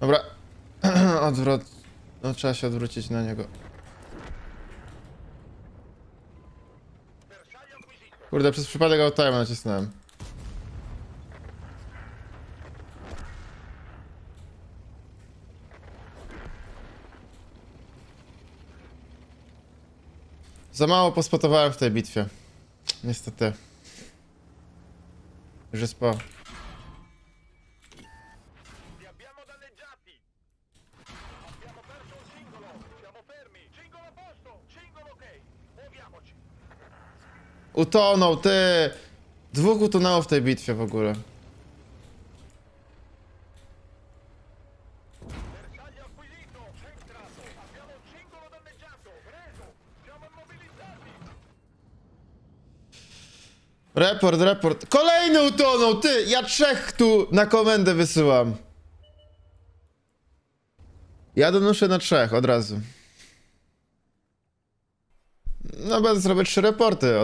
Dobra. Odwrot. No trzeba się odwrócić na niego. Kurde, przez przypadek autotime nacisnąłem. Za mało pospotowałem w tej bitwie. Niestety. Już jest po. Utonął, ty! Dwóch utonęło w tej bitwie w ogóle. Report, report. Kolejny utonął, ty! Ja trzech tu na komendę wysyłam. Ja donoszę na trzech od razu. No będę zrobić trzy reporty.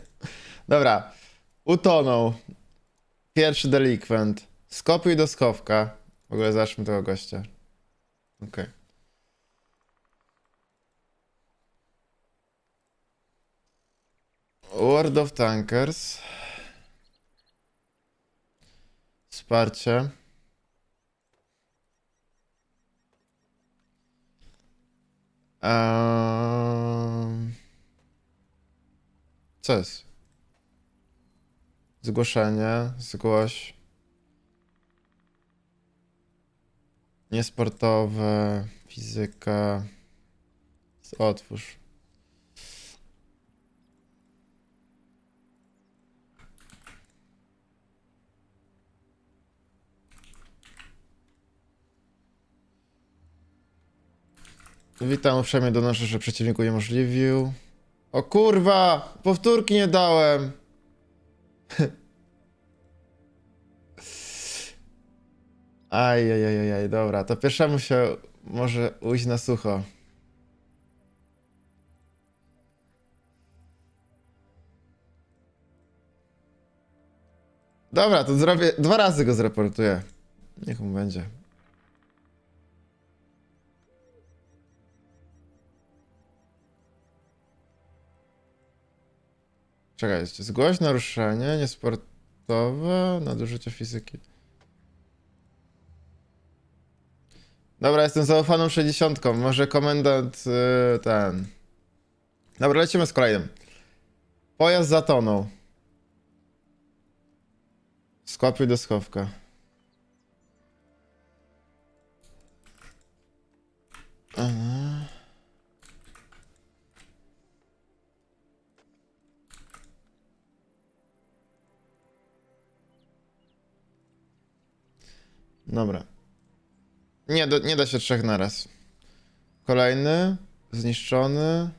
Dobra. Utonął. Pierwszy delikwent. Skopiuj do schowka. W ogóle zacznijmy tego gościa. Okej. World of Tankers. Wsparcie. Ehm... Co jest? Zgłoszenie, zgłoś. Niesportowe, fizyka. Otwórz. Witam, uprzejmie donoszę, że przeciwnik uniemożliwił. O kurwa! Powtórki nie dałem! Ajajajaj, dobra, to pierwszemu się może ujść na sucho. Dobra, to zrobię, dwa razy go zreportuję. Niech mu będzie. Czekajcie, zgłoś naruszenie niesportowe, nadużycie fizyki. Dobra, jestem zaufaną 60. Może komendant yy, ten. Dobra, lecimy z kolejnym. Pojazd zatonął. Skopiuj do schowka. Dobra. Nie, do, nie da się trzech naraz. Kolejny. Zniszczony.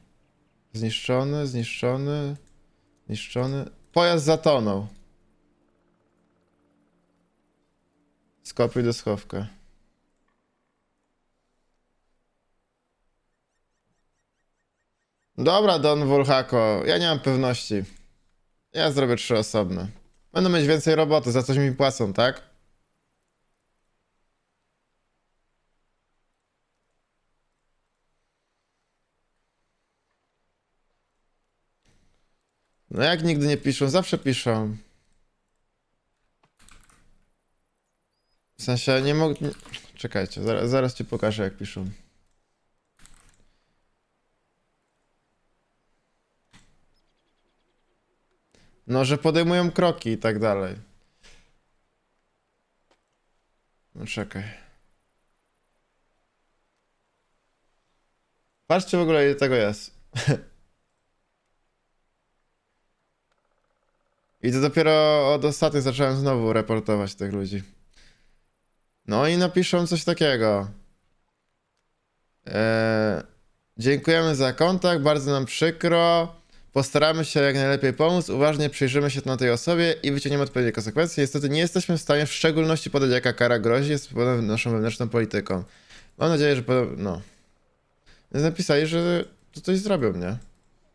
Zniszczony, zniszczony. Zniszczony. Pojazd zatonął. Skopiuj do schowka. Dobra, Don Wolhako. Ja nie mam pewności. Ja zrobię trzy osobne. Będą mieć więcej roboty, za coś mi płacą, tak? No jak nigdy nie piszą? Zawsze piszą. W sensie nie mogę. Czekajcie, zaraz, zaraz ci pokażę jak piszą. No, że podejmują kroki i tak dalej. No czekaj. Patrzcie w ogóle ile tego jest. I to dopiero od ostatnich zacząłem znowu reportować tych ludzi. No i napiszą coś takiego. Eee, dziękujemy za kontakt, bardzo nam przykro. Postaramy się jak najlepiej pomóc, uważnie przyjrzymy się na tej osobie i wyciągniemy odpowiednie konsekwencje. Niestety nie jesteśmy w stanie w szczególności podać jaka kara grozi, jest naszą wewnętrzną polityką. Mam nadzieję, że... No. Napisali, że to coś zrobią, nie?